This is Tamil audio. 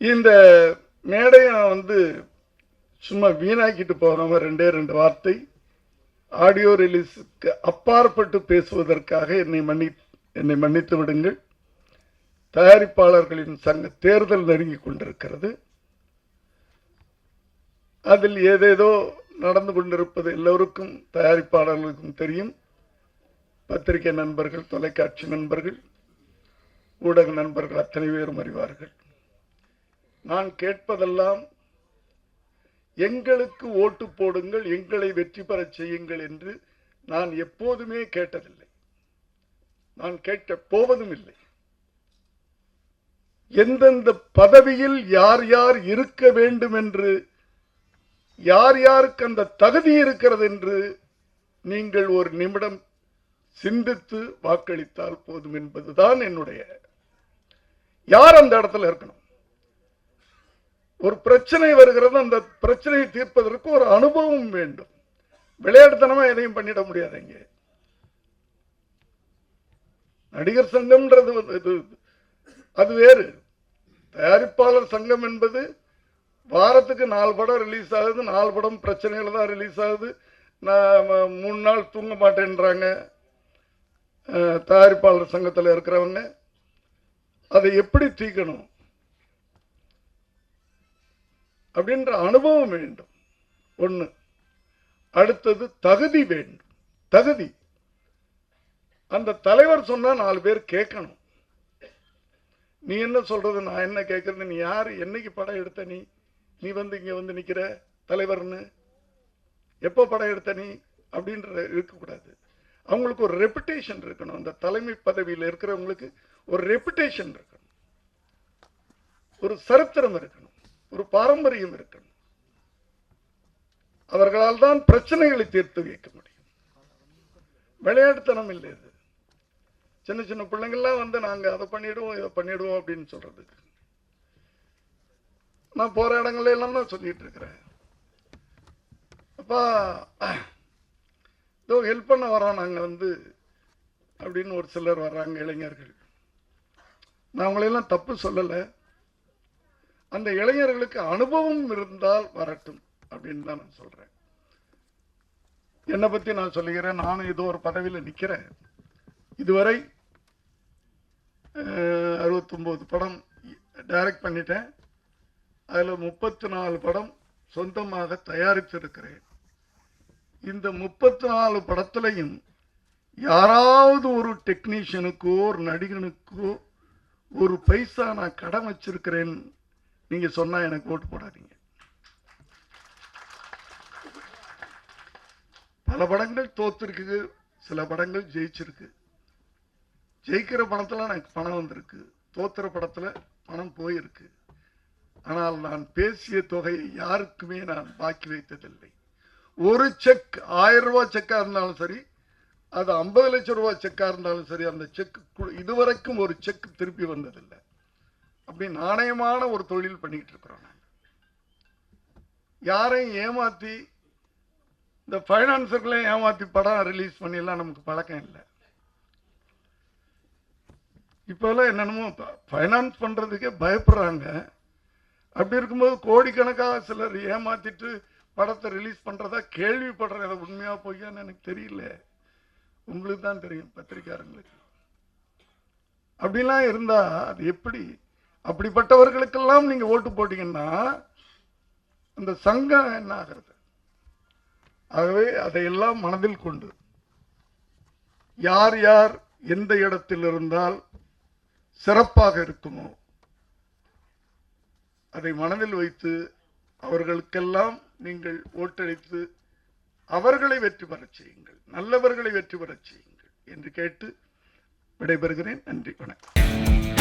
இந்த மேடையை நான் வந்து சும்மா வீணாக்கிட்டு போனவன் ரெண்டே ரெண்டு வார்த்தை ஆடியோ ரிலீஸுக்கு அப்பாற்பட்டு பேசுவதற்காக என்னை மன்னி என்னை மன்னித்து விடுங்கள். தயாரிப்பாளர்களின் சங்க தேர்தல் நெருங்கி கொண்டிருக்கிறது. அதில் ஏதேதோ நடந்து கொண்டிருப்பது எல்லோருக்கும் தயாரிப்பாளர்களுக்கும் தெரியும். பத்திரிகை நண்பர்கள் தொலைக்காட்சி நண்பர்கள் ஊடக நண்பர்கள் அத்தனை பேரும் அறிவார்கள். நான் கேட்பதெல்லாம் எங்களுக்கு ஓட்டு போடுங்கள் எங்களை வெற்றி பெறச் செய்யுங்கள் என்று நான் எப்போதுமே கேட்டதில்லை. நான் கேட்க போவதும் இல்லை. எந்தெந்த பதவியில் யார் யார் இருக்க வேண்டும் என்று யார் யாருக்கு அந்த தகுதி இருக்கிறது என்று நீங்கள் ஒரு நிமிடம் சிந்தித்து வாக்களித்தால் போதும் என்பதுதான் என்னுடைய யார் அந்த இடத்துல இருக்கணும்? ஒரு பிரச்சனை வருகிறது அந்த பிரச்சனையை தீர்ப்பதற்கு ஒரு அனுபவம் வேண்டும். விளையாட்டுத்தனமா எதையும் பண்ணிட முடியாது இங்கே நடிகர் சங்கம்ன்றது வந்து இது அது வேறு. தயாரிப்பாளர் சங்கம் என்பது வாரத்துக்கு நாலு படம் ரிலீஸ் ஆகுது நாலு படம் பிரச்சனைகள் தான் ரிலீஸ் ஆகுது. நான் மூணு நாள் தூங்க மாட்டேன்றாங்க. தயாரிப்பாளர் சங்கத்தில் இருக்கிறவங்க. அதை எப்படி தீக்கணும்? அப்படின்ற அனுபவம் வேண்டும். ஒன்று அடுத்தது தகுதி வேண்டும். தகுதி. அந்த தலைவர் சொன்னா நாலு பேர் கேட்கணும். நீ என்ன சொல்றது? நான் என்ன கேட்கறது? நீ யார்? என்னைக்கு படம் எடுத்த நீ? நீ வந்து இங்கே வந்து நிற்கிற தலைவர்னு? எப்போ படம் எடுத்த நீ? அப்படின்ற இருக்கக்கூடாது. அவங்களுக்கு ஒரு ரெப்புடேஷன் இருக்கணும். அந்த தலைமை பதவியில் இருக்கிறவங்களுக்கு ஒரு ரெப்புடேஷன் இருக்கணும். ஒரு சரித்திரம் இருக்கணும். ஒரு பாரம்பரியம் இருக்கணும். அவர்களால் தான் பிரச்சனைகளை தீர்த்து வைக்க முடியும். விளையாட்டுத்தனம் இல்லை இது. சின்ன சின்ன பிள்ளைங்கள்லாம் வந்து நாங்க அதை பண்ணிடுவோம் இதை பண்ணிடுவோம் அப்படின்னு சொல்றதுக்கு நான் போற இடங்கள்ல எல்லாம் தான் சொல்லிட்டு இருக்கிறேன். அப்பா இதோ ஹெல்ப் பண்ண வரோம் நாங்க வந்து அப்படின்னு ஒரு சிலர் வர்றாங்க இளைஞர்கள். நான் அவங்களையெல்லாம் தப்பு சொல்லலை. அந்த இளைஞர்களுக்கு அனுபவம் இருந்தால் வரட்டும் அப்படின்னு தான் நான் சொல்றேன். என்னை பத்தி நான் சொல்லுகிறேன். நானும் ஏதோ ஒரு பதவியில் நிற்கிறேன் இதுவரை அறுபத்தொம்போது படம் டைரக்ட் பண்ணிட்டேன். அதில் முப்பத்தி நாலு படம் சொந்தமாக தயாரித்திருக்கிறேன். இந்த முப்பத்தி நாலு படத்துலையும் யாராவது ஒரு டெக்னீஷியனுக்கோ ஒரு நடிகனுக்கோ ஒரு பைசா நான் கடன் வச்சிருக்கிறேன் நீங்க சொன்னா எனக்கு ஓட்டு போடாதீங்க. பல படங்கள் தோத்துருக்குது சில படங்கள் ஜெயிச்சிருக்கு. ஜெயிக்கிற படத்துல எனக்கு பணம் வந்திருக்கு. தோத்துற படத்துல பணம் போயிருக்கு. ஆனால் நான் பேசிய தொகையை யாருக்குமே நான் பாக்கி வைத்ததில்லை. ஒரு செக் ஆயிரம் ரூபாய் செக்கா இருந்தாலும் சரி அது ஐம்பது லட்சம் ரூபாய் செக்கா இருந்தாலும் சரி அந்த செக் இதுவரைக்கும் ஒரு செக் திருப்பி வந்ததில்லை. அப்படி நாணயமான ஒரு தொழில் பண்ணிக்கிட்டு இருக்கிறோம் நாங்க. யாரையும் ஏமாத்தி இந்த ஃபைனான்சர்களையும் ஏமாத்தி படம் ரிலீஸ் பண்ணிலாம் நமக்கு பழக்கம் இல்லை. இப்போல்லாம் என்னென்னமோ ஃபைனான்ஸ் பண்றதுக்கே பயப்படுறாங்க. அப்படி இருக்கும்போது கோடிக்கணக்காக சிலர் ஏமாத்திட்டு படத்தை ரிலீஸ் பண்றதா கேள்விப்படுறேன் அதை உண்மையா பொய்யான்னு எனக்கு தெரியல. உங்களுக்கு தான் தெரியும் பத்திரிக்காரங்களுக்கு அப்படிலாம் இருந்தா அது எப்படி அப்படிப்பட்டவர்களுக்கெல்லாம் நீங்க ஓட்டு போட்டீங்கன்னா அந்த சங்கம் என்ன ஆகிறது? ஆகவே அதையெல்லாம் மனதில் கொண்டு யார் யார் எந்த இடத்தில் இருந்தால் சிறப்பாக இருக்குமோ அதை மனதில் வைத்து அவர்களுக்கெல்லாம் நீங்கள் ஓட்டளித்து அவர்களை வெற்றி பெறச் செய்யுங்கள் நல்லவர்களை வெற்றி பெறச் செய்யுங்கள் என்று கேட்டு விடைபெறுகிறேன். நன்றி வணக்கம்.